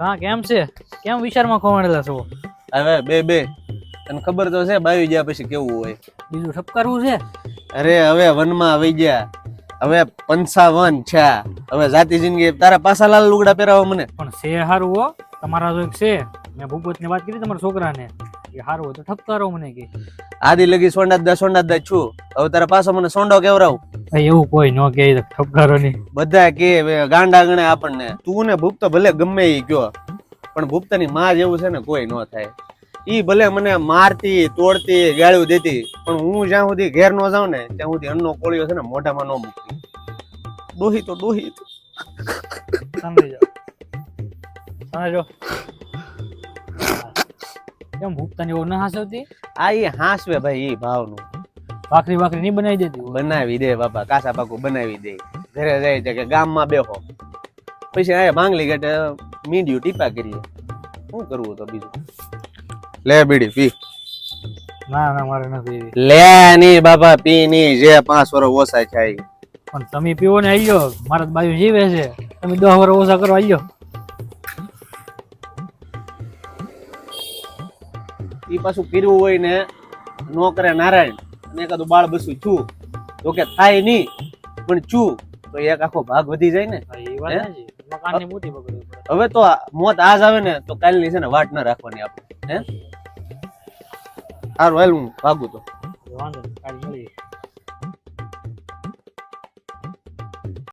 હા કેમ છે? કેમ વિચારમાં ખોવાણેલા છો? હવે બે બે. તને ખબર તો છે બાવી ગયા પછી કેવું હોય? બીજું ઠપકારવું છે? અરે હવે વનમાં આવી ગયા. હવે પંચાવન છે. હવે જાતિ જિંદગી તારા પાસા લાલ લુગડા પહેરાવો મને. પણ છે સારું હો. તમારા જો એક છે. મેં ભૂપતની વાત કરી તમારા છોકરાને. કે સારું હોય તો ઠપકારો મને કે. આદિ લગી સોંડા દા સોંડા દા છું. હવે તારા પાછો મને સોંડો કેવરાવ? ભાઈ એવું કોઈ નો કે ઠપકારો નહીં. બધા કે ગાંડા ગણે આપણને. તું ને ભૂપતો ભલે ગમે એ કયો પણ ભૂપતાની માં જેવું છે ને કોઈ નો થાય. ઈ ભલે મને મારતી તોડતી ગાળ્યું દેતી પણ હું જ્યાં સુધી ઘેર ન જાઉં ને ત્યાં સુધી અન્નો કોળિયો છે ને મોઢામાં નો મૂકતી. ડોહી તો ડોહી. સમજી જાઓ સમજો કેમ ભૂપતાની એવું ના હાસવતી? આ એ હાસવે ભાઈ એ ભાવનું. ભાખરી ભાખરી નહીં બનાવી દેતી બનાવી દે બાપા કાસા પાકું બનાવી દે. ઘરે જાય છે કે ગામમાં બેહો. પછી આ માંગલી ગેટે મીંડ્યું ટીપા કરીએ. શું કરવું તો બીજું? લે બીડી પી. ના ના મારે નથી લે ની બાપા પી ની જે પાંચ વરસ ઓછા થાય. પણ તમે પીવો ને આવ્યો મારા બાજુ જીવે છે. તમે દસ વરસ ઓછા કરો આલ્યો ઈ પાછું પીરવું હોય ને નો કરે નારાયણ. અને એકાદું બાળ બસું છું. તો કે થાય નહીં પણ છું. તો એક આખો ભાગ વધી જાય ને. એ. હવે તો મોત આજ આવે ને તો કાલની છે ને વાટ ના રાખવાની આપણે. હે? સારું હેલ હું ભાગું તો. વાંધો કાલ મળીએ.